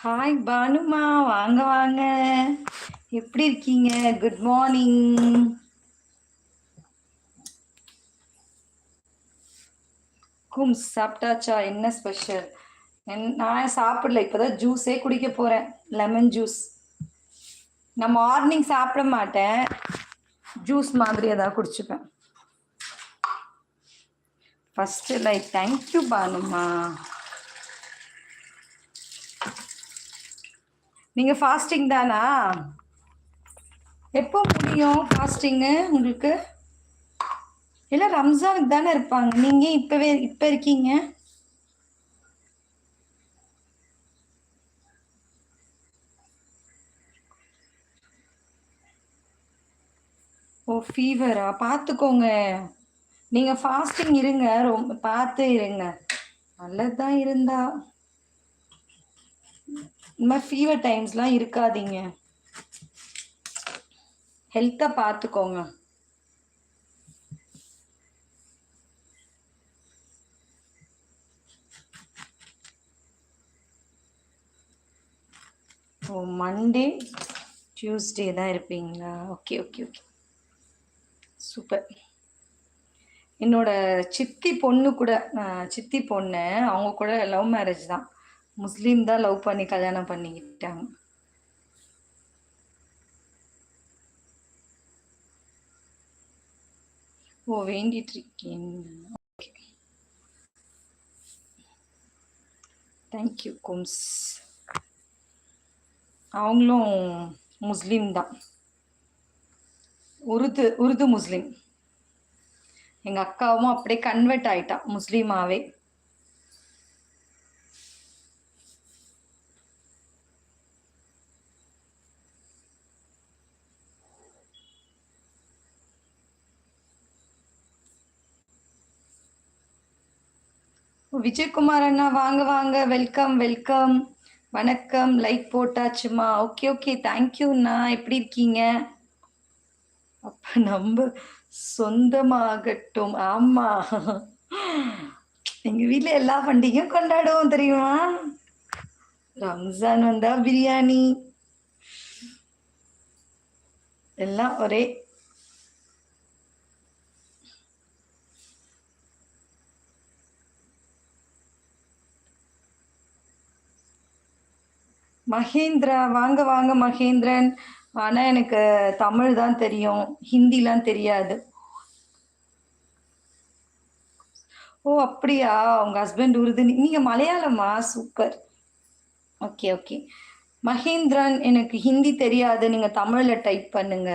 Hi பானுமா வாங்க வாங்க. எப்படி இருக்கீங்க? குட் மார்னிங் கும் சாப்பிட்டாச்சா? என்ன ஸ்பெஷல் நான் சாப்பிடல. இப்போதான் ஜூஸே குடிக்க போறேன். லெமன் ஜூஸ் நான் மார்னிங் சாப்பிட மாட்டேன். ஜூஸ் மாதிரி ஏதாவது குடிச்சுப்பேன். ஃபஸ்ட்டு லைக் தேங்க்யூ பானுமா நீங்க ஃபாஸ்டிங் தானா? எப்போ முடியும் ஃபாஸ்டிங்கு உங்களுக்கு? இல்லை ரம்ஜானுக்கு தானே இருப்பாங்க. நீங்க இப்பவே இப்ப இருக்கீங்க? ஓ ஃபீவரா பார்த்துக்கோங்க நீங்க ஃபாஸ்டிங் இருங்க. ரொம்ப பார்த்து இருங்க. நல்லதுதான் இருந்தா. இந்த மாதிரி ஃபீவர் டைம்ஸ்லாம் இருக்காதீங்க. ஹெல்த்தை பார்த்துக்கோங்க ஓ மண்டே டியூஸ்டே தான் இருப்பீங்களா? ஓகே ஓகே ஓகே சூப்பர் என்னோட சித்தி பொண்ணு கூட சித்தி பொண்ணு அவங்க கூட லவ் மேரேஜ் தான். முஸ்லீம் தான் லவ் பண்ணி கல்யாணம் பண்ணிக்கிட்டாங்க. ஓ வேண்டிட்டு இருக்கேன். ஓகே தேங்க்யூ கும்ஸ் அவங்களும் முஸ்லீம் தான். உருது உருது முஸ்லீம். எங்கள் அக்காவும் அப்படியே கன்வெர்ட் ஆயிட்டா முஸ்லீமாவே. விஜயகுமார் அண்ணா வாங்க வாங்க வெல்கம் வெல்கம் வணக்கம். லைக் போட்டாச்சுமா. ஓகே ஓகே தேங்க்யூண்ணா எப்படி இருக்கீங்க? அப்ப நம்ம சொந்தமாகட்டும். ஆமா. எங்க வீட்டுல எல்லா பண்டிகையும் கொண்டாடுவோம் தெரியுமா? ரம்ஜான் வந்தா பிரியாணி. எல்லாம் ஒரே மகேந்திரா வாங்க வாங்க மகேந்திரன். ஆனா எனக்கு தமிழ் தான் தெரியும். ஹிந்திலாம் தெரியாது. ஓ அப்படியா? உங்க ஹஸ்பண்ட் உருது நீங்க மலையாளமா? சூப்பர் ஓகே ஓகே மகேந்திரன் எனக்கு ஹிந்தி தெரியாது. நீங்க தமிழ்ல டைப் பண்ணுங்க.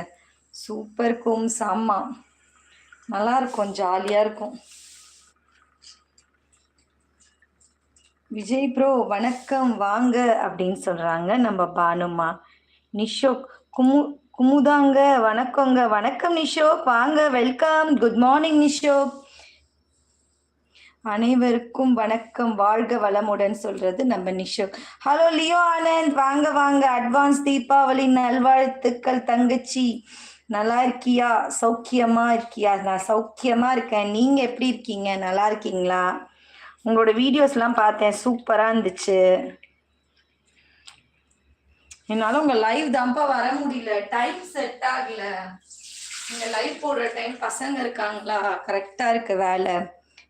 சூப்பர் கும் சாமா நல்லா இருக்கும் ஜாலியா இருக்கும். விஜய் ப்ரோ வணக்கம் வாங்க அப்படின்னு சொல்றாங்க நம்ம பானுமா. நிஷோக் குமு குமுதாங்க வணக்கங்க. வணக்கம் நிஷோக் வாங்க வெல்கம். Good morning Nishok. அனைவருக்கும் வணக்கம். வாழ்க வளமுடன் சொல்றது நம்ம நிஷோக். Hello Leo Anand. வாங்க வாங்க. அட்வான்ஸ் தீபாவளி நல்வாழ்த்துக்கள் தங்கச்சி. நல்லா இருக்கியா? சௌக்கியமா இருக்கியா? நான் சௌக்கியமா இருக்கேன். நீங்க எப்படி இருக்கீங்க? நல்லா இருக்கீங்களா? உங்களோட வீடியோஸ்லாம் பார்த்தேன். சூப்பரா இருந்துச்சு. என்னால உங்க லைவ் தான்ப்பா வர முடியல. டைம் செட் ஆகல. நீங்க லைவ் போடுற டைம் பசங்க இருக்காங்களா? கரெக்டா இருக்கு வேலை.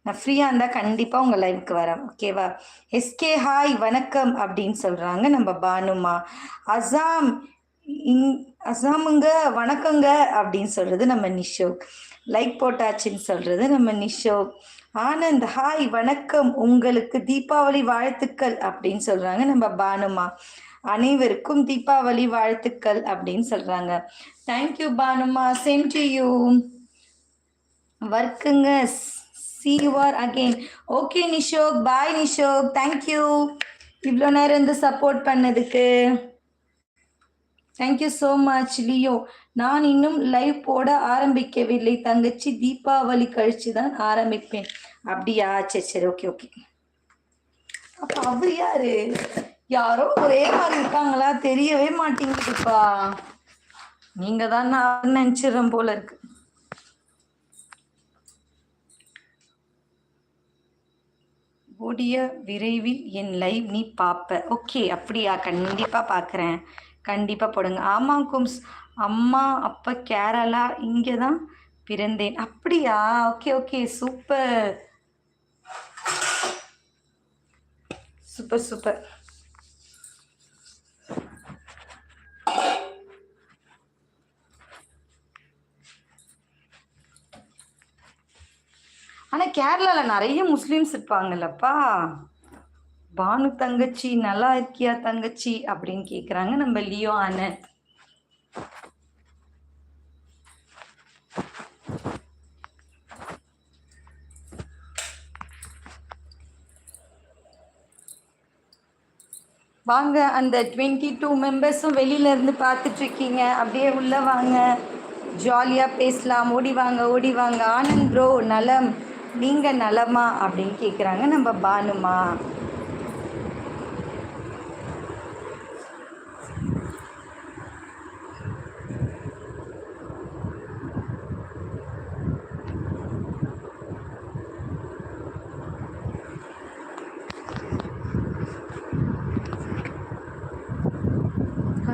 நான் ஃப்ரீயா இருந்தா கண்டிப்பா உங்க லைவுக்கு வரேன். ஓகேவா எஸ்கே ஹாய் வணக்கம் அப்படின்னு சொல்றாங்க நம்ம பானுமா. அசாம் இங் அசாமுங்க வணக்கங்க அப்படின்னு சொல்றது நம்ம நிஷோக். லைக் போட்டாச்சுன்னு சொல்றது நம்ம நிஷோக். ஆனந்த் ஹாய் வணக்கம். உங்களுக்கு தீபாவளி வாழ்த்துக்கள் அப்படின்னு சொல்றாங்க நம்ம பானுமா. அனைவருக்கும் தீபாவளி வாழ்த்துக்கள் அப்படின்னு சொல்றாங்க. தேங்க்யூ பானுமா. Same to you ஒர்க்குங்க see you are again okay Nishok bye Nishok thank you இவ்வளோ நேரம் இருந்து சப்போர்ட் பண்ணதுக்கு. தேங்க்யூ ஸோ மச் லியோ நான் இன்னும் லைவ் போட ஆரம்பிக்கவில்லை. தங்கச்சி தீபாவளி கழிச்சு தான் ஆரம்பிப்பேன். அப்படியா? சரி சரி ஓகே ஓகே அப்ப அவர் யாரு? யாரோ ஒரே மாதிரி இருக்காங்களா? தெரியவே மாட்டேங்குதுப்பா நீங்க தான் நான் நினைச்சிடறேன் போல இருக்கு. ஓடிய விரைவில் என் லைவ் நீ பார்ப்ப ஓகே அப்படியா? கண்டிப்பாக பார்க்குறேன் கண்டிப்பாக போடுங்க. ஆமாம் கும்ஸ். அம்மா அப்பா கேரளா இங்கே தான் பிறந்தேன். அப்படியா? Okay okay. Super. Super super. ஆனால் கேரளாவில் நிறைய முஸ்லீம்ஸ் இருப்பாங்கல்லப்பா. பானு தங்கச்சி நல்லா இருக்கியா தங்கச்சி? அப்படின்னு கேட்குறாங்க நம்ம லியோ ஆனந்த் வாங்க அந்த டுவெண்ட்டி டூ மெம்பர்ஸும் வெளியில இருந்து பார்த்துட்டு இருக்கீங்க அப்படியே உள்ளே வாங்க. ஜாலியாக பேசலாம். ஓடி வாங்க ஓடி வாங்க. ஆனந்த் ப்ரோ நலம். நீங்கள் நலமா? அப்படின்னு கேட்குறாங்க நம்ம பானுமா.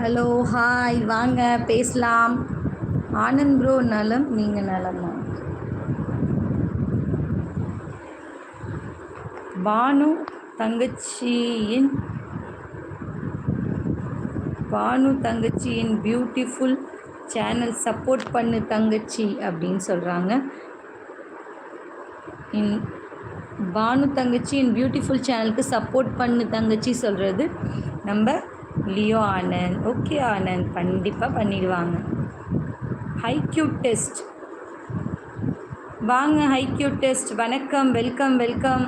ஹலோ ஹாய் வாங்க பேசலாம். ஆனந்த் ப்ரோ நலம். நீங்கள் நலமா? பானு தங்கச்சியின் பானு தங்கச்சியின் பியூட்டிஃபுல் சேனல் சப்போர்ட் பண்ணு தங்கச்சி அப்படின்னு சொல்கிறாங்க இன் பானு தங்கச்சியின் பியூட்டிஃபுல் சேனலுக்கு சப்போர்ட் பண்ணு தங்கச்சி சொல்கிறது நம்ம லியோ ஆனந்த் ஓகே ஆனந்த் கண்டிப்பாக பண்ணிடுவாங்க. ஹைக்யூ டெஸ்ட் வாங்க ஹைக்யூ டெஸ்ட் வணக்கம் வெல்கம் வெல்கம்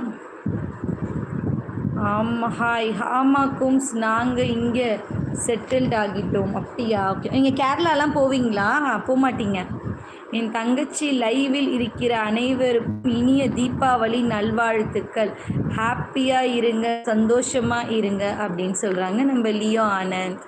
ஆமாம் ஹாய் ஆமாம் கும்ஸ். நாங்கள் இங்கே செட்டில்ட் ஆகிட்டோம். அப்படியா? ஓகே நீங்கள் கேரளாலாம் போவீங்களா? போக மாட்டீங்க என் தங்கச்சி லைவில் இருக்கிற அனைவருக்கும் இனிய தீபாவளி நல்வாழ்த்துக்கள். ஹாப்பியாக இருங்க சந்தோஷமாக இருங்க அப்படின்னு சொல்கிறாங்க நம்ம Leo Anand.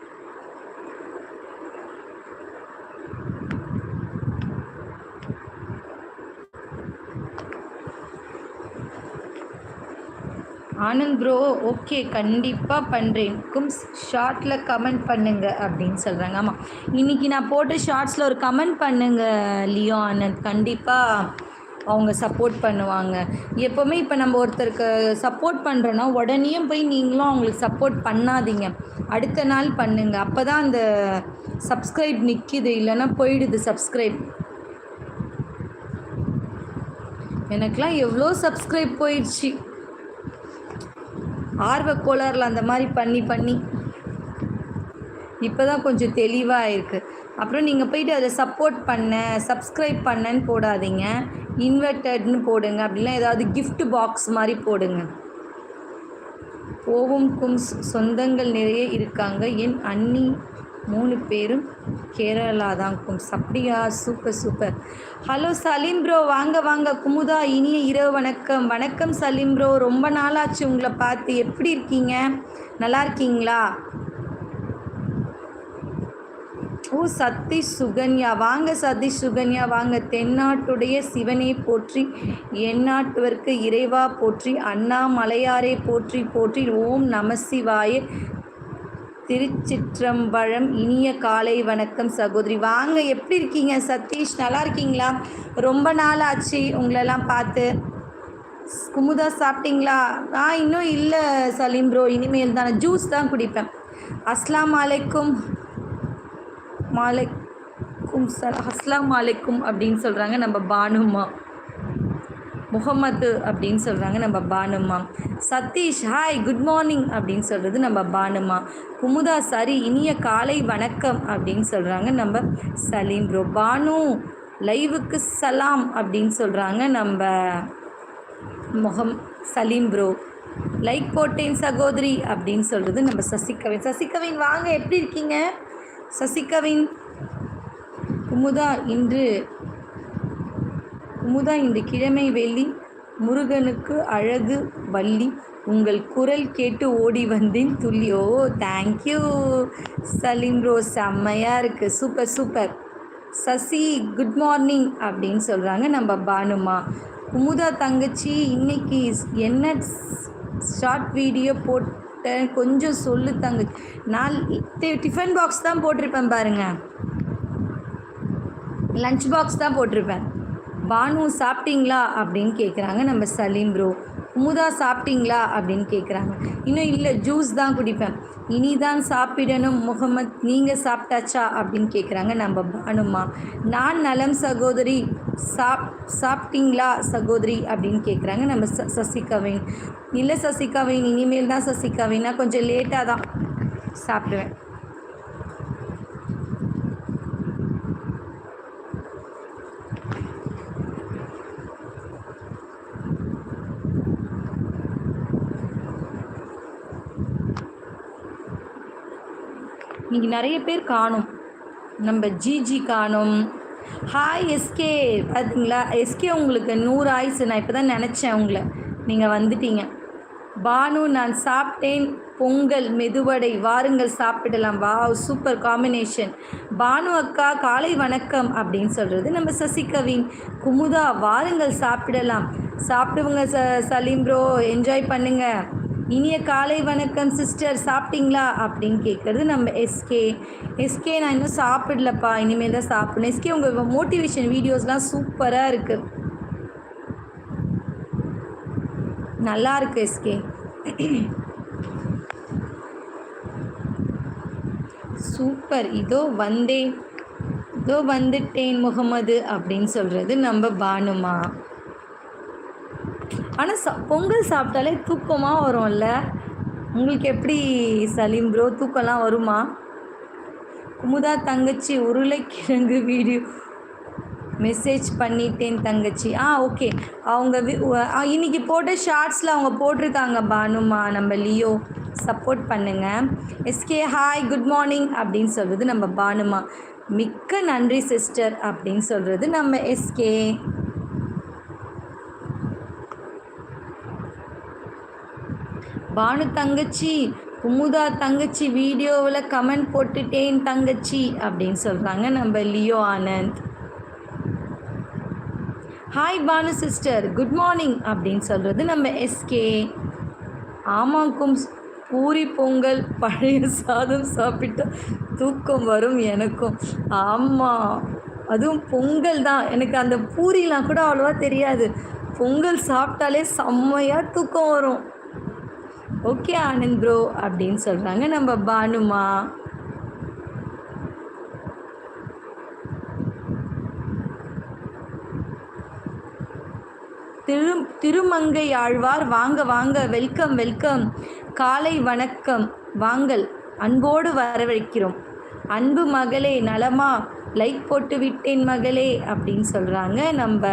Anand bro okay கண்டிப்பாக பண்ணுறேன் கும்ஸ் ஷார்ட்டில் கமெண்ட் பண்ணுங்க அப்படின்னு சொல்கிறாங்க ஆமாம் இன்றைக்கி நான் போட்ட ஷார்ட்ஸில் ஒரு கமெண்ட் பண்ணுங்க லியோ ஆனந்த். கண்டிப்பாக அவங்க சப்போர்ட் பண்ணுவாங்க. எப்போவுமே இப்போ நம்ம ஒருத்தருக்கு சப்போர்ட் பண்ணுறோன்னா உடனே போய் நீங்களும் அவங்களுக்கு சப்போர்ட் பண்ணாதீங்க. அடுத்த நாள் பண்ணுங்கள் அப்போ தான் அந்த சப்ஸ்கிரைப் நிற்கிது இல்லைன்னா போயிடுது சப்ஸ்கிரைப் எனக்கெலாம் எவ்வளோ சப்ஸ்கிரைப் போயிடுச்சு. ஆர்வ கோளாறில் அந்த மாதிரி பண்ணி பண்ணி. இப்போ தான் கொஞ்சம் தெளிவாக இருக்குது அப்புறம் நீங்கள் போயிட்டு அதை சப்போர்ட் பண்ண சப்ஸ்கிரைப் பண்ணன்னு போடாதீங்க. இன்வெர்டட்னு போடுங்க. அப்படிலாம் ஏதாவது கிஃப்ட் பாக்ஸ் மாதிரி போடுங்க. ஓவும் கும்ஸ் சொந்தங்கள் நிறைய இருக்காங்க. என் அண்ணி மூணு பேரும் கேரளா தான் கும்ஸ் அப்படியா super super. Hello Salim bro. வாங்க வாங்க. குமுதா இனிய இரவு வணக்கம். வணக்கம் சலீம் ப்ரோ. ரொம்ப நாளாச்சு உங்களை பார்த்து. எப்படி இருக்கீங்க? நல்லா இருக்கீங்களா? ஓ சதீஷ் சுகன்யா. வாங்க சதீஷ் சுகன்யா. வாங்க. தென்னாட்டுடைய சிவனை போற்றி எந்நாட்டுவர்க்கு இறைவா போற்றி அண்ணாமலையாரை போற்றி போற்றி. ஓம் நமசிவாய திருச்சிற்றம்பழம் இனிய காலை வணக்கம் சகோதரி. வாங்க எப்படி இருக்கீங்க? சதீஷ் நல்லா இருக்கீங்களா? ரொம்ப நாள் ஆச்சு உங்களெல்லாம் பார்த்து. குமுதா சாப்பிட்டீங்களா? ஆ இன்னும் இல்லை சலீம் ப்ரோ இனிமேல் தானே. ஜூஸ் தான் குடிப்பேன். அஸ்லாம் அலைக்கும். மாலைக்கும் சல் அஸ்லாம் அலைக்கும் அப்படின்னு சொல்கிறாங்க நம்ம பானுமா. முகமது அப்படின்னு சொல்கிறாங்க நம்ம பானுமா. சதீஷ் ஹாய் குட் மார்னிங் அப்படின்னு சொல்கிறது நம்ம பானுமா. குமுதா சரி இனிய காலை வணக்கம் அப்படின்னு சொல்கிறாங்க நம்ம சலீம் ப்ரோ பானு லைவுக்கு சலாம் அப்படின்னு சொல்கிறாங்க நம்ம முகம் சலீம் ப்ரோ லைக் போட்டேன் சகோதரி அப்படின்னு சொல்கிறது நம்ம சசிகவின். சசிகவின் வாங்க எப்படி இருக்கீங்க? சசிகவின் குமுதா இன்று குமுதா இந்த கிழமை வெள்ளி முருகனுக்கு அழகு வள்ளி உங்கள் குரல் கேட்டு ஓடி வந்தேன் துள்ளி. ஓ தேங்க்யூ சலீம் ரோஸ் செம்மையாக இருக்குது super super Sasi good morning அப்படின்னு சொல்கிறாங்க நம்ம பானுமா. குமுதா தங்கச்சி இன்னைக்கு என்ன ஷார்ட் வீடியோ போட்டேன்? கொஞ்சம் சொல்லு தங்கச்சி. நான் டிஃபன் பாக்ஸ் தான் போட்டிருப்பேன் பாருங்கள் லஞ்ச் பாக்ஸ் தான் போட்டிருப்பேன். பானு சாப்பிட்டீங்களா? அப்படின்னு கேட்குறாங்க நம்ம சலீம் ப்ரோ குமுதா சாப்பிட்டீங்களா? அப்படின்னு கேட்குறாங்க இன்னும் இல்லை ஜூஸ் தான் குடிப்பேன். இனிதான் சாப்பிடணும் முகமத். நீங்கள் சாப்பிட்டாச்சா? அப்படின்னு கேட்குறாங்க நம்ம பானுமா. நான் நலம் சகோதரி. சாப் சாப்பிட்டீங்களா சகோதரி? அப்படின்னு கேட்குறாங்க நம்ம ச சசிகவின். இல்லை சசிகவின் இனிமேல் தான் சசிகவின் நான் கொஞ்சம் லேட்டாக தான் சாப்பிடுவேன். இன்றைக்கி நிறைய பேர் காணும். நம்ம ஜிஜி காணும். ஹாய் எஸ்கே பார்த்தீங்களா எஸ்கே உங்களுக்கு நூறு ஆயுசு நான் இப்போ தான் நினச்சேன் உங்களை. நீங்கள் வந்துட்டீங்க. பானு நான் சாப்பிட்டேன். பொங்கல் மெதுவடை. வாருங்கள் சாப்பிடலாம். வா சூப்பர் காம்பினேஷன் பானு அக்கா காலை வணக்கம் அப்படின்னு சொல்கிறது நம்ம சசிகவின். குமுதா வாருங்கள் சாப்பிடலாம். சாப்பிடுவங்க ச சலீம் ப்ரோ என்ஜாய் பண்ணுங்கள் இனிய காலை வணக்கம் சிஸ்டர் சாப்பிட்டீங்களா? அப்படின்னு கேட்குறது நம்ம எஸ்கே எஸ்கே நான் இன்னும் சாப்பிடலப்பா. இனிமேல் தான் சாப்பிடணும். எஸ்கே உங்கள் மோட்டிவேஷன் வீடியோஸ்லாம் சூப்பராக இருக்குது நல்லா இருக்கு எஸ்கே சூப்பர் இதோ வந்தேன் இதோ வந்துட்டேன் முகமது அப்படின்னு சொல்கிறது நம்ம பானுமா. ஆனால் சா பொங்கல் சாப்பிட்டாலே தூக்கமாக வரும்ல? உங்களுக்கு எப்படி சலீம் ப்ரோ தூக்கம்லாம் வருமா? குமுதா தங்கச்சி உருளைக்கிழங்கு வீடியோ மெசேஜ் பண்ணிட்டேன் தங்கச்சி. ஆ ஓகே அவங்க வி- இன்னைக்கு போட்ட ஷார்ட்ஸில் அவங்க போட்டிருக்காங்க பானுமா. நம்ம லியோ சப்போர்ட் பண்ணுங்க. எஸ்கே ஹாய் குட் மார்னிங் அப்படின்னு சொல்கிறது நம்ம பானுமா. மிக்க நன்றி சிஸ்டர் அப்படின்னு சொல்கிறது நம்ம எஸ்கே பானு தங்கச்சி குமுதா தங்கச்சி வீடியோவில் கமெண்ட் போட்டுட்டேன் தங்கச்சி அப்படின்னு சொல்கிறாங்க நம்ம Leo Anand. Hi Banu sister good morning அப்படின்னு சொல்கிறது நம்ம எஸ்கே ஆமாக்கும் பூரி பொங்கல் பழைய சாதம் சாப்பிட்டா தூக்கம் வரும் எனக்கும். ஆமாம் அதுவும் பொங்கல் தான். எனக்கு அந்த பூரிலாம் கூட அவ்வளோவா தெரியாது. பொங்கல் சாப்பிட்டாலே செம்மையாக தூக்கம் வரும். ஓகே ஆனந்த் ப்ரோ அப்படின்னு சொல்கிறாங்க நம்ம பானுமா. திரு திருமங்கை ஆழ்வார் வாங்க வாங்க வெல்கம் வெல்கம். காலை வணக்கம். வாங்கள் அன்போடு வரவேற்கிறோம். அன்பு மகளே நலமா லைக் போட்டு விட்டேன் மகளே அப்படின்னு சொல்கிறாங்க நம்ம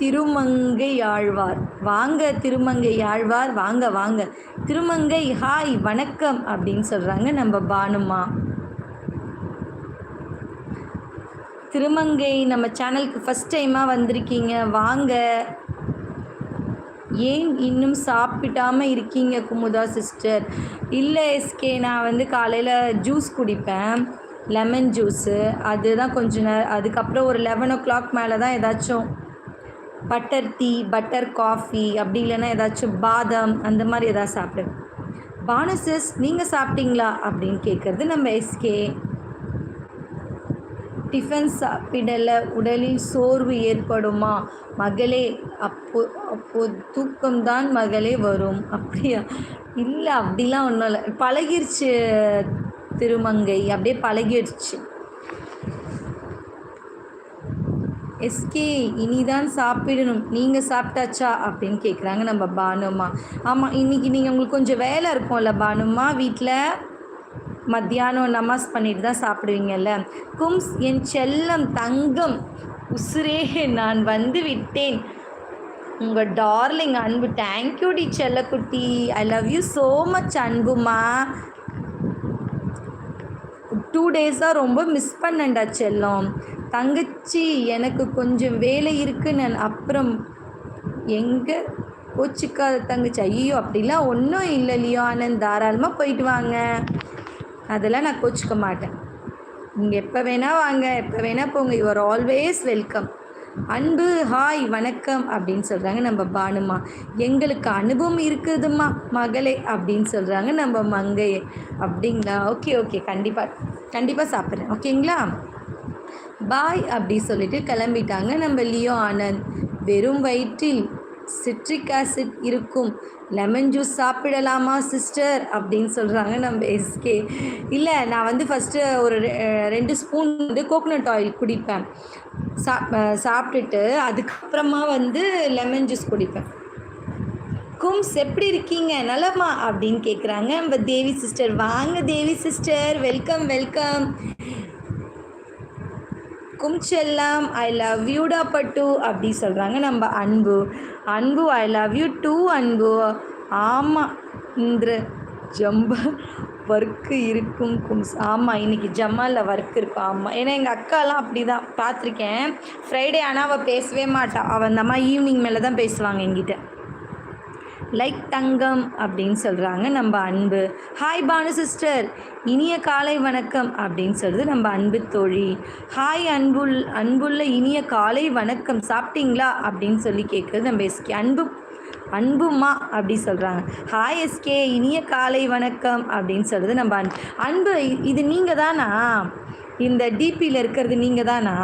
திருமங்கை ஆழ்வார். வாங்க திருமங்கை ஆழ்வார் வாங்க வாங்க. திருமங்கை ஹாய் வணக்கம் அப்படின்னு சொல்கிறாங்க நம்ம பானுமா. திருமங்கை நம்ம சேனலுக்கு ஃபஸ்ட் டைமாக வந்திருக்கீங்க. வாங்க. ஏன் இன்னும் சாப்பிடாம இருக்கீங்க குமுதா சிஸ்டர் இல்லை எஸ்கே நான் வந்து காலையில் ஜூஸ் குடிப்பேன். லெமன் ஜூஸு அதுதான் கொஞ்ச நேரம் அதுக்கப்புறம் ஒரு லெவன் ஓ கிளாக் மேலே தான் ஏதாச்சும் பட்டர் டீ பட்டர் காஃபி அப்படி இல்லைன்னா ஏதாச்சும் பாதாம் அந்த மாதிரி ஏதாவது சாப்பிடுவேன் பானசஸ் நீங்கள் சாப்பிட்டீங்களா அப்படின்னு கேட்குறது நம்ம எஸ்கே டிஃபன் சாப்பிடல உடலில் சோர்வு ஏற்படுமா? மகளே அப்போ அப்போ தூக்கம்தான் மகளே வரும். அப்படியா? இல்லை அப்படிலாம் ஒன்றும் இல்லை. பழகிருச்சு திருமங்கை. அப்படியே பழகிடுச்சு எஸ்கே இனிதான் சாப்பிடணும். நீங்கள் சாப்பிட்டாச்சா? அப்படின்னு கேட்குறாங்க நம்ம பானுமா. ஆமாம் இன்றைக்கி நீங்கள் உங்களுக்கு கொஞ்சம் வேலை இருக்கும்ல பானுமா வீட்டில் மத்தியானம் நமாஸ் பண்ணிட்டு தான் சாப்பிடுவீங்கல்ல. கும்ஸ் என் செல்லம் தங்கம். உசுரே நான் வந்து விட்டேன். உங்கள் டார்லிங் அன்பு தேங்க்யூடி செல்லக்குட்டி. I love you so much அன்புமா. Two டேஸாக ரொம்ப மிஸ் பண்ணேன்டா செல்லம். தங்கச்சி எனக்கு கொஞ்சம் வேலை இருக்கு நான் அப்புறம் எங்கே கோச்சிக்காத தங்கச்சி? ஐயோ அப்படிலாம் ஒன்றும் இல்லை இல்லையோ ஆனந்த் தாராளமாக போயிட்டு வாங்க. அதெல்லாம் நான் கோச்சிக்க மாட்டேன். நீங்கள் எப்போ வேணால் வாங்க எப்போ வேணால் போங்க. யுவர் ஆல்வேஸ் வெல்கம் அன்பு ஹாய் வணக்கம் அப்படின்னு சொல்கிறாங்க நம்ம பானுமா. எங்களுக்கு அனுபவம் இருக்குதுமா மகளே அப்படின்னு சொல்கிறாங்க நம்ம மங்கையே. அப்படிங்களா? ஓகே ஓகே கண்டிப்பாக கண்டிப்பாக சாப்பிட்றேன். ஓகேங்களா பாய் அப்படி சொல்லிட்டு கிளம்பிட்டாங்க. நம்ம லியோ ஆனந்த் வெறும் வயிற்றில் சிட்ரிக் ஆசிட் இருக்கும். லெமன் ஜூஸ் சாப்பிடலாமா சிஸ்டர் அப்படின்னு சொல்கிறாங்க நம்ம எஸ்கே இல்லை நான் வந்து ஃபஸ்ட்டு ஒரு ரெ- ரெண்டு ஸ்பூன் வந்து கோகோனட் ஆயில் குடிப்பேன். சாப் சாப்பிட்டுட்டு அதுக்கப்புறமா வந்து லெமன் ஜூஸ் குடிப்பேன். கும்ஸ் எப்படி இருக்கீங்க? நலமா? அப்படின்னு கேட்குறாங்க நம்ம தேவி சிஸ்டர் வாங்க தேவி சிஸ்டர் வெல்கம் வெல்கம் கும்செல்லாம் ஐ லவ் யூடா பட்டு அப்படி சொல்கிறாங்க நம்ம அன்பு. அன்பு ஐ லவ் யூ டூ அன்பு. ஆமாம் இந்த ஜம்ப ஒர்க்கு இருக்கும் கும்ஸ் ஆமாம் இன்னைக்கு ஜம்மாவில் ஒர்க் இருக்கும். ஆமாம் ஏன்னா எங்கள் அக்காலாம் அப்படி தான் பார்த்துருக்கேன். ஃப்ரைடே ஆனால் அவள் பேசவே மாட்டாள் அவள் அந்த அம்மா ஈவினிங் மேலே தான் பேசுவாங்க எங்கிட்ட லைக் தங்கம் அப்படின்னு சொல்கிறாங்க நம்ம அன்பு. ஹாய் பானு சிஸ்டர் இனிய காலை வணக்கம் அப்படின்னு சொல்கிறது நம்ம அன்பு தோழி. ஹாய் அன்புல் அன்புள்ள இனிய காலை வணக்கம். சாப்பிட்டீங்களா அப்படின்னு சொல்லி கேட்குறது நம்ம எஸ்கே அன்பு அன்புமா அப்படி சொல்கிறாங்க ஹாய் எஸ்கே இனிய காலை வணக்கம் அப்படின்னு சொல்கிறது நம்ம அன்பு. அன்பு இது நீங்கள் தானா இந்த டிபியில் இருக்கிறது நீங்கள் தானா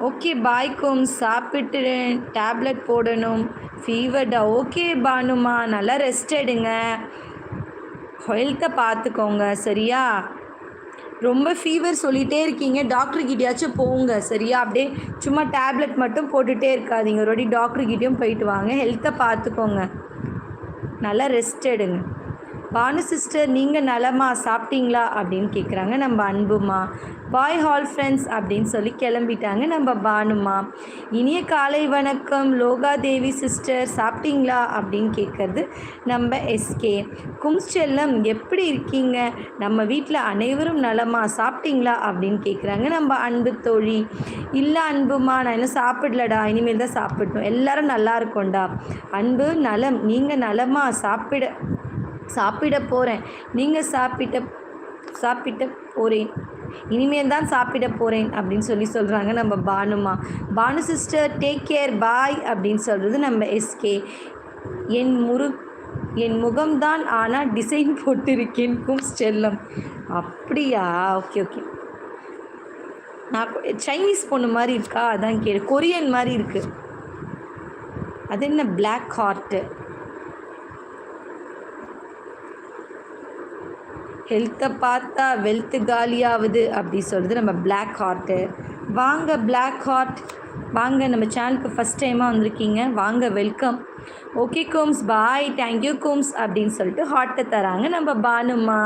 ஓகே பாய்க்கும் சாப்பிட்டு டேப்லெட் போடணும். ஃபீவர்டா ஓகே பானுமா. நல்லா ரெஸ்ட் எடுங்க. ஹெல்த்தை பார்த்துக்கோங்க சரியா? ரொம்ப ஃபீவர் சொல்லிகிட்டே இருக்கீங்க. டாக்டர்கிட்டயாச்சும் போங்க. சரியா? அப்படியே சும்மா டேப்லெட் மட்டும் போட்டுகிட்டே இருக்காதீங்க. ஒரு வாட்டி டாக்டர்கிட்டயும் போயிட்டு வாங்க. ஹெல்த்தை பார்த்துக்கோங்க நல்லா ரெஸ்ட் எடுங்க. பானு சிஸ்டர் நீங்கள் நலமா சாப்பிட்டீங்களா அப்படின்னு கேட்குறாங்க நம்ம அன்புமா பாய் ஹால் ஃப்ரெண்ட்ஸ் அப்படின்னு சொல்லி கிளம்பிட்டாங்க நம்ம பானுமா. இனிய காலை வணக்கம். லோகாதேவி சிஸ்டர் சாப்பிட்டீங்களா அப்படின்னு கேட்குறது நம்ம எஸ்கே. கும்செல்லம் எப்படி இருக்கீங்க? நம்ம வீட்டில் அனைவரும் நலமா சாப்பிட்டீங்களா அப்படின்னு கேட்குறாங்க நம்ம அன்பு தோழி. இல்லை அன்புமா நான் இன்னும் சாப்பிடலடா. இனிமேல் தான் சாப்பிடணும். எல்லாரும் நல்லா இருக்கோண்டா அன்பு நலம். நீங்கள் நலமா சாப்பிட சாப்பிட போகிறேன் நீங்கள் சாப்பிட்ட சாப்பிட்ட போகிறேன் இனிமேல் தான் சாப்பிட போகிறேன் அப்படின்னு சொல்லி சொல்கிறாங்க நம்ம பானுமா. Banu sister take care bye அப்படின்னு சொல்கிறது நம்ம எஸ்கே என் முரு என் முகம்தான் ஆனால் டிசைன் போட்டிருக்கேன் கும் செல்லம். அப்படியா? ஓகே ஓகே நான் சைனீஸ் பொண்ணு மாதிரி இருக்கா? அதான் கே கொரியன் மாதிரி இருக்குது அது என்ன பிளாக் ஹார்ட்டு ஹெல்த்தை பார்த்தா வெல்த்து காலியாகுது அப்படி சொல்கிறது நம்ம பிளாக் ஹார்ட்டு வாங்க பிளாக் ஹார்ட் வாங்க நம்ம சேனலுக்கு ஃபஸ்ட் டைமாக வந்திருக்கீங்க. வாங்க வெல்கம் ஓகே கோம்ஸ் பாய் தேங்க்யூ கோம்ஸ் அப்படின்னு சொல்லிட்டு ஹார்ட்டை தராங்க. நம்ம பானுமா.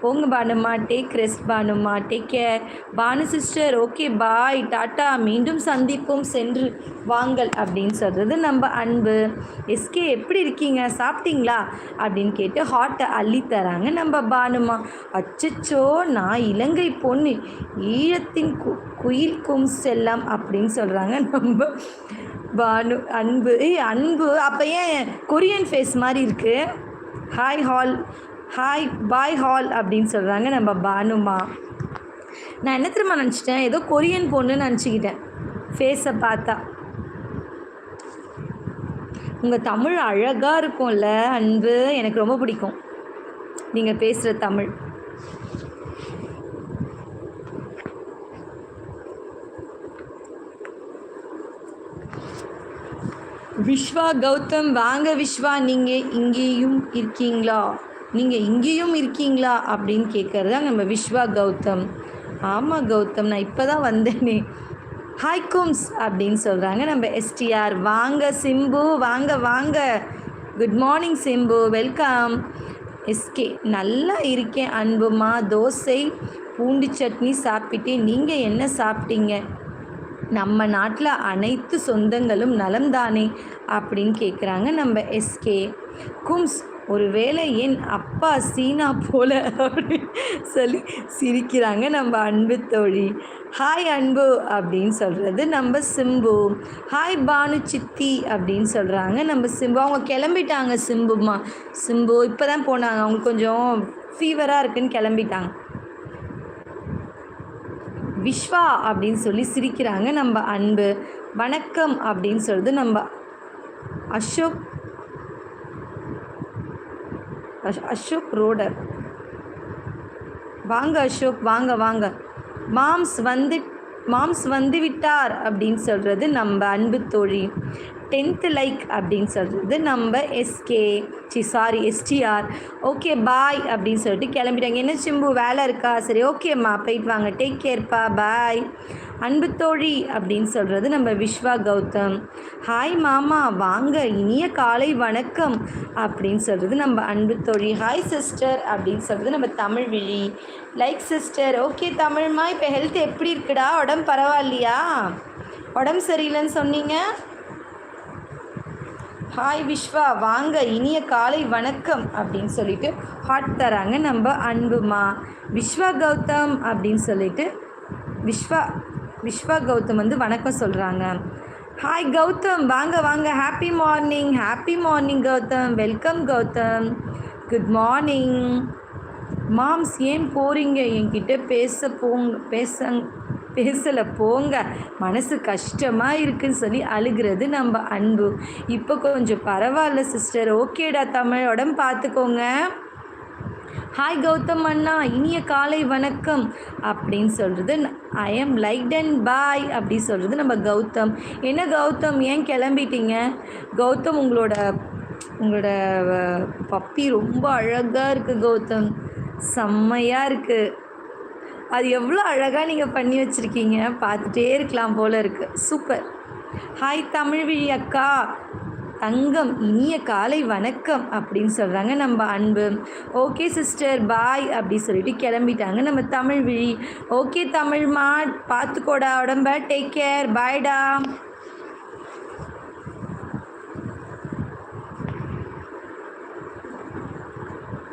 போங்க பானுமா take rest பானுமா take care Banu sister okay bye tata மீண்டும் சந்திப்போம் சென்று வாங்கள் அப்படின்னு சொல்கிறது நம்ம அன்பு. எஸ்கே எப்படி இருக்கீங்க? சாப்பிட்டீங்களா? அப்படின்னு கேட்டு ஹாட்டை அள்ளி தராங்க நம்ம பானுமா. அச்சச்சோ நான் இலங்கை பொண்ணு ஈழத்தின் கு குயில் கும் செல்லம் அப்படின்னு சொல்கிறாங்க நம்ம பானு அன்பு. ஏய் அன்பு அப்போ ஏன் கொரியன் ஃபேஸ் மாதிரி இருக்குது hi all hi bye all அப்படின்னு சொல்கிறாங்க நம்ம பானுமா. நான் என்ன திரும்ப நினச்சிட்டேன்? ஏதோ கொரியன் பொண்ணுன்னு நினச்சிக்கிட்டேன். ஃபேஸை பார்த்தா. உங்கள் தமிழ் அழகாக இருக்கும்ல அன்பு எனக்கு ரொம்ப பிடிக்கும். நீங்கள் பேசுகிற தமிழ். விஸ்வா கௌதம் வாங்க விஸ்வா நீங்கள் இங்கேயும் இருக்கீங்களா? நீங்கள் இங்கேயும் இருக்கீங்களா அப்படின்னு கேட்குறது தான் நம்ம விஸ்வா கௌதம். ஆமாம் கௌதம் நான் இப்போ தான் வந்தேனே. ஹாய் கும்ஸ் அப்படின்னு சொல்கிறாங்க நம்ம எஸ்டிஆர் வாங்க சிம்பு வாங்க வாங்க. Good morning Simbu welcome SK நல்லா இருக்கேன் அன்புமா தோசை பூண்டு சட்னி சாப்பிட்டேன். நீங்கள் என்ன சாப்பிட்டீங்க? நம்ம நாட்டில் அனைத்து சொந்தங்களும் நலம்தானே அப்படின்னு கேட்குறாங்க நம்ம எஸ்கே கும்ஸ் ஒருவேளை என் அப்பா சீனா போல அப்படின்னு சொல்லி சிரிக்கிறாங்க நம்ம அன்பு தோழி. ஹாய் அன்பு அப்படின்னு சொல்கிறது நம்ம சிம்பு. ஹாய் பானு சித்தி அப்படின்னு சொல்கிறாங்க நம்ம சிம்பு. அவங்க கிளம்பிட்டாங்க சிம்புமா. சிம்பு இப்போ தான் போனாங்க. அவங்க கொஞ்சம் ஃபீவராக இருக்குன்னு கிளம்பிட்டாங்க. விஸ்வா அப்படின்னு சொல்லி சிரிக்கிறாங்க நம்ம அன்பு. வணக்கம் அப்படின்னு சொல்கிறது நம்ம அசோக் அசோக் ரோடர். வாங்க அசோக் வாங்க வாங்க. மாம்ஸ் வந்து மாம்ஸ் வந்து விட்டார் அப்படின்னு சொல்கிறது நம்ம அன்பு தோழி. டென்த்து லைக் அப்படின்னு சொல்கிறது நம்ம எஸ்கே சி சாரி எஸ்டிஆர். ஓகே பாய் அப்படின்னு சொல்லிட்டு கிளம்பிட்டாங்க. என்ன சிம்பு வேலை இருக்கா? சரி ஓகேம்மா போயிட்டு வாங்க. டேக் கேர்ப்பா பாய். அன்பு தோழி அப்படின்னு சொல்கிறது நம்ம விஸ்வா கௌதம். ஹாய் மாமா வாங்க இனிய காலை வணக்கம் அப்படின்னு சொல்கிறது நம்ம அன்பு தோழி. ஹாய் சிஸ்டர் அப்படின்னு சொல்கிறது நம்ம தமிழ் விழி. லைக் சிஸ்டர் ஓகே தமிழ்மா இப்போ ஹெல்த் எப்படி இருக்குடா? உடம்பு பரவாயில்லையா? உடம்பு சரியில்லைன்னு சொன்னீங்க? ஹாய் விஸ்வா வாங்க இனிய காலை வணக்கம் அப்படின்னு சொல்லிட்டு ஹாட் தராங்க நம்ம அன்புமா விஸ்வா கௌதம் அப்படின்னு சொல்லிட்டு விஸ்வா விஸ்வா கௌதம் வந்து வணக்கம் சொல்கிறாங்க ஹாய் கௌதம் வாங்க வாங்க. Happy morning happy morning Gautham. Welcome Gautham. Good morning moms ஏன் போகிறீங்க என்கிட்ட பேச போங்க பேச பேசலை போங்க. மனசு கஷ்டமாக இருக்குன்னு சொல்லி அழுகிறது நம்ம அன்பு. இப்போ கொஞ்சம் பரவாயில்ல சிஸ்டர் ஓகேடா தமிழ் உடம்பு பார்த்துக்கோங்க. ஹாய் கௌதம் அண்ணா இனிய காலை வணக்கம் அப்படின்னு சொல்கிறது I am like and bye அப்படி சொல்கிறது நம்ம கௌதம். என்ன கௌதம் ஏன் கிளம்பிட்டீங்க? கௌதம் உங்களோட உங்களோட பப்பி ரொம்ப அழகாக இருக்குது கௌதம். செம்மையாக இருக்குது அது எவ்வளோ அழகாக நீங்கள் பண்ணி வச்சுருக்கீங்க. பார்த்துட்டே இருக்கலாம் போல இருக்குது சூப்பர். ஹாய் தமிழ்விழி அக்கா. தங்கம் இனிய காலை வணக்கம் அப்படின்னு சொல்கிறாங்க நம்ம அன்பு ஓகே சிஸ்டர் பாய் அப்படி சொல்லிட்டு கிளம்பிட்டாங்க. நம்ம தமிழ் விழி ஓகே தமிழ்மா பார்த்துக்கோடா உடம்ப டேக் கேர் பாய்டா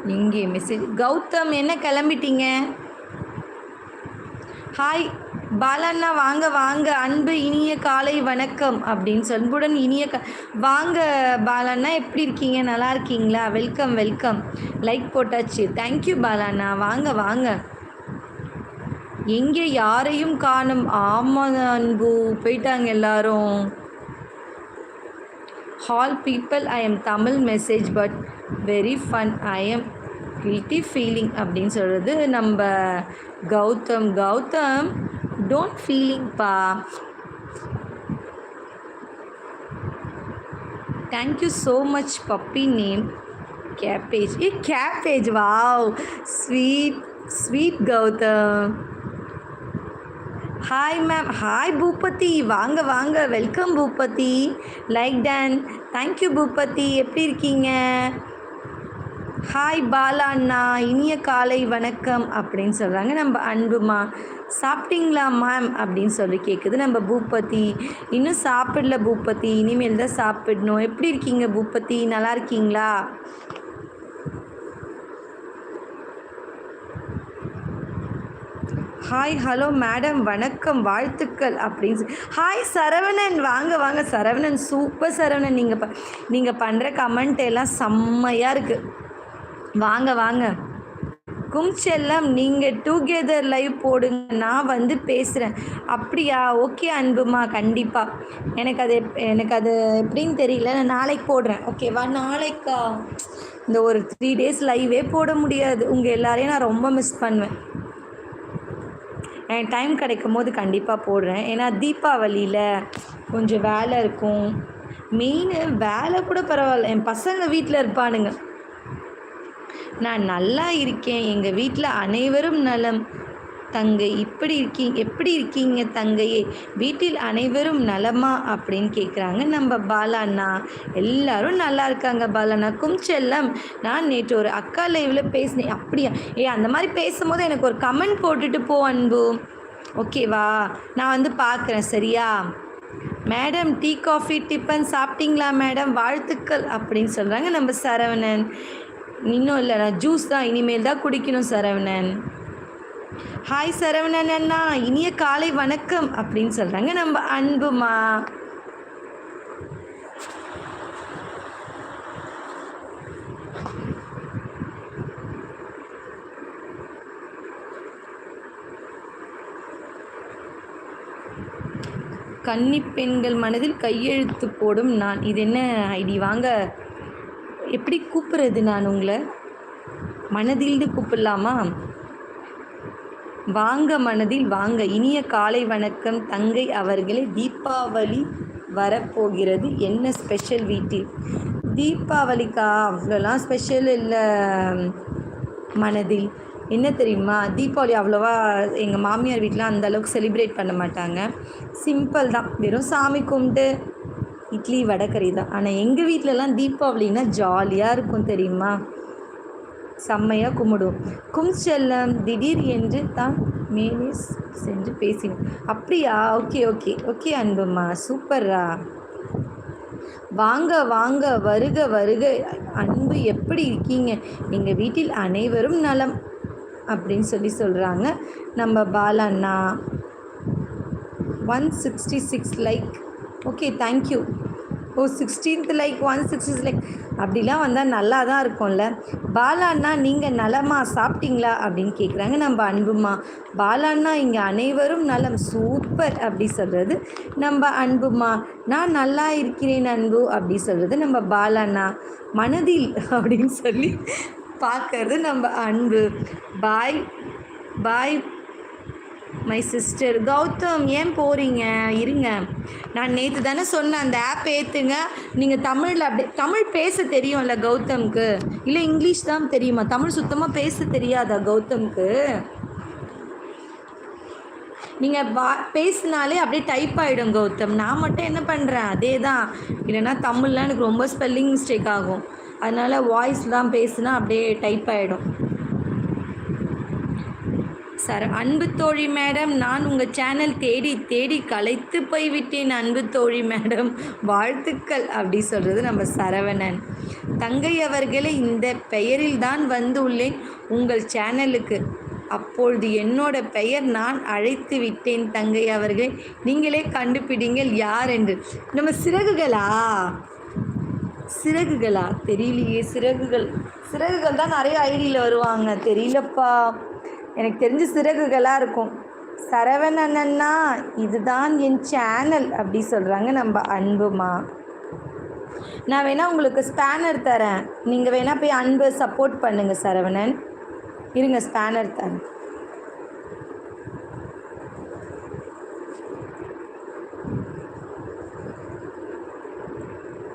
இங்கே மெசேஜ் கௌதம் என்ன கிளம்பிட்டீங்க? ஹாய் பாலண்ணா வாங்க வாங்க அன்பு இனிய காலை வணக்கம் அப்படின்னு சொல்லி இனிய க வாங்க பாலண்ணா எப்படி இருக்கீங்க? நல்லா இருக்கீங்களா? Welcome welcome. லைக் போட்டாச்சு. தேங்க்யூ பாலண்ணா. வாங்க வாங்க. எங்கே யாரையும் காணும்? ஆமாம் அன்பு. போயிட்டாங்க எல்லாரும். All people I am Tamil message but very fun I am guilty feeling அப்படின்னு சொல்கிறது நம்ம Gautham. Gautham don't ஃபீலிங்ப்பா thank you so much puppy name cabbage a cabbage wow sweet sweet Gautham hi ma'am hi Boopathi வாங்க வாங்க. Welcome Boopathi like done thank you Boopathi எப்படி இருக்கீங்க? Hi Bala அண்ணா. இனிய காலை வணக்கம் அப்படின்னு சொல்கிறாங்க நம்ம அன்புமா சாப்பிட்டீங்களா மேம் அப்படின்னு சொல்லி கேட்குது நம்ம பூபதி இன்னும் சாப்பிடல பூபதி. இனிமேல் தான் சாப்பிடணும். எப்படி இருக்கீங்க பூபதி? நல்லா இருக்கீங்களா? ஹாய் ஹலோ மேடம் வணக்கம். வாழ்த்துக்கள் அப்படின்னு சொல்லி. ஹாய் சரவணன். வாங்க வாங்க. சரவணன் சூப்பர் சரவணன். நீங்கள் ப நீங்கள் பண்ணுற கமெண்ட் எல்லாம் செம்மையாக இருக்குது வாங்க வாங்க. கும்செல்லம் நீங்கள் டூகெதர் லைவ் போடுங்க. நான் வந்து பேசுகிறேன் அப்படியா? ஓகே அன்புமா? கண்டிப்பாக எனக்கு அது எப்- எனக்கு அது எப்படின்னு தெரியல. நான் நாளைக்கு போடுறேன். ஓகேவா? நாளைக்கா? இந்த ஒரு த்ரீ டேஸ் லைவே போட முடியாது. உங்கள் எல்லாரையும் நான் ரொம்ப மிஸ் பண்ணுவேன். எனக்கு டைம் கிடைக்கும் போது கண்டிப்பாக போடுறேன். ஏன்னா தீபாவளியில் கொஞ்சம் வேலை இருக்கும். மெயின் வேலை கூட பரவாயில்ல. என் பசங்க வீட்டில் இருப்பானுங்க. நான் நல்லா இருக்கேன். எங்கள் வீட்டில் அனைவரும் நலம். தங்கை இப்படி இருக்கீங்க எப்படி இருக்கீங்க தங்கையே? வீட்டில் அனைவரும் நலமா? அப்படின்னு கேட்குறாங்க நம்ம பாலாண்ணா. எல்லாரும் நல்லா இருக்காங்க பாலாண்ணா. கும்செல்லம் நான் நேற்று ஒரு அக்கா லைவில் பேசினேன். அப்படியா? ஏ அந்த மாதிரி பேசும்போது எனக்கு ஒரு கமெண்ட் போட்டுட்டு போ அன்பு. ஓகேவா நான் வந்து பார்க்குறேன் சரியா? மேடம் டீ காஃபி டிஃபன் சாப்பிட்டீங்களா மேடம்? வாழ்த்துக்கள் அப்படின்னு சொல்கிறாங்க நம்ம சரவணன். இன்னும் இல்லைண்ணா ஜூஸ் தான் இனிமேல் தான் குடிக்கணும் சரவணன். ஹாய் சரவணன் அண்ணா இனிய காலை வணக்கம் அப்படின்னு சொல்கிறாங்க நம்ம அன்புமா. கன்னி பெண்கள் மனதில் கையெழுத்து போடும் நான். இது என்ன ஐடி? வாங்க. எப்படி கூப்பிட்றது நான் உங்களை? மனதில்னு கூப்பிடலாமா? வாங்க மனதில் வாங்க. இனிய காலை வணக்கம். தங்கை அவர்களே தீபாவளி வரப்போகிறது. என்ன ஸ்பெஷல் வீட்டில்? தீபாவளிக்கா அவ்வளோலாம் ஸ்பெஷல் இல்லை மனதில். என்ன தெரியுமா? தீபாவளி அவ்வளோவா எங்கள் மாமியார் வீட்டில் அந்த அளவுக்கு செலிப்ரேட் பண்ண மாட்டாங்க. சிம்பிள் தான். வெறும் சாமி கும்பிட்டு இட்லி வடைக்கறி தான். ஆனால் எங்கள் வீட்டிலலாம் தீபாவளின்னா ஜாலியாக இருக்கும் தெரியுமா? செம்மையாக கும்பிடுவோம். கும் செல்லம் திடீர் என்று தான் மேலே சென்று பேசினேன் அப்படியா? Okay okay. ஓகே அன்புமா. சூப்பர்ரா. வாங்க வாங்க வருக வருக. அன்பு எப்படி இருக்கீங்க? எங்கள் வீட்டில் அனைவரும் நலம் அப்படின்னு சொல்லி சொல்கிறாங்க நம்ம பாலண்ணா one sixty six like okay thank you oh sixteenth like one sixty like அப்படிலாம் வந்தால் நல்லா தான் இருக்கும்ல. பாலாண்ணா நீங்கள் நலமா சாப்பிட்டீங்களா அப்படின்னு கேட்குறாங்க நம்ம அன்புமா. பாலாண்ணா இங்கே அனைவரும் நலம். சூப்பர் அப்படி சொல்கிறது நம்ம அன்புமா நான் நல்லா இருக்கிறேன் அன்பு அப்படி சொல்கிறது நம்ம பாலாண்ணா மனதில் அப்படின்னு சொல்லி பார்க்கறது நம்ம Anbu. Bye bye my sister Gautham ஏன் போகிறீங்க இருங்க. நான் நேற்று தானே சொன்னேன் அந்த ஆப் ஏற்றுங்க நீங்கள் தமிழில் அப்படியே தமிழ் பேச தெரியும்ல கௌதம்க்கு. இல்லை இங்கிலீஷ் தான் தெரியுமா? தமிழ் சுத்தமாக பேச தெரியாதா கௌதம்க்கு? நீங்கள் வா பேசினாலே அப்படியே டைப் ஆகிடும் கௌதம். நான் மட்டும் என்ன பண்ணுறேன் அதே தான் இல்லைன்னா தமிழ்லாம் எனக்கு ரொம்ப ஸ்பெல்லிங் மிஸ்டேக் ஆகும். அதனால் வாய்ஸ் தான் பேசுனா அப்படியே டைப் ஆகிடும் சர. அன்பு தோழி மேடம் நான் உங்கள் சேனல் தேடி தேடி கலைத்து போய்விட்டேன் அன்பு தோழி மேடம். வாழ்த்துக்கள் அப்படி சொல்கிறது நம்ம சரவணன். தங்கை அவர்களே இந்த பெயரில் தான் வந்து உள்ளேன். உங்கள் சேனலுக்கு அப்பொழுது என்னோட பெயர் நான் அழைத்து விட்டேன் தங்கை அவர்களே. நீங்களே கண்டுபிடிங்கள் யார் என்று. நம்ம சிறகுகளா? சிறகுகளா? தெரியலையே சிறகுகள். சிறகுகள் தான் நிறைய ஐடியில் வருவாங்க. தெரியலப்பா. எனக்கு தெரிஞ்சு சிறகுகளாக இருக்கும். சரவணன் இதுதான் என் சேனல் அப்படி சொல்கிறாங்க நம்ம அன்புமா. நான் வேணால் உங்களுக்கு ஸ்பேனர் தரேன். நீங்கள் வேணால் போய் அன்பு சப்போர்ட் பண்ணுங்கள் சரவணன். இருங்க ஸ்பேனர் தரேன்.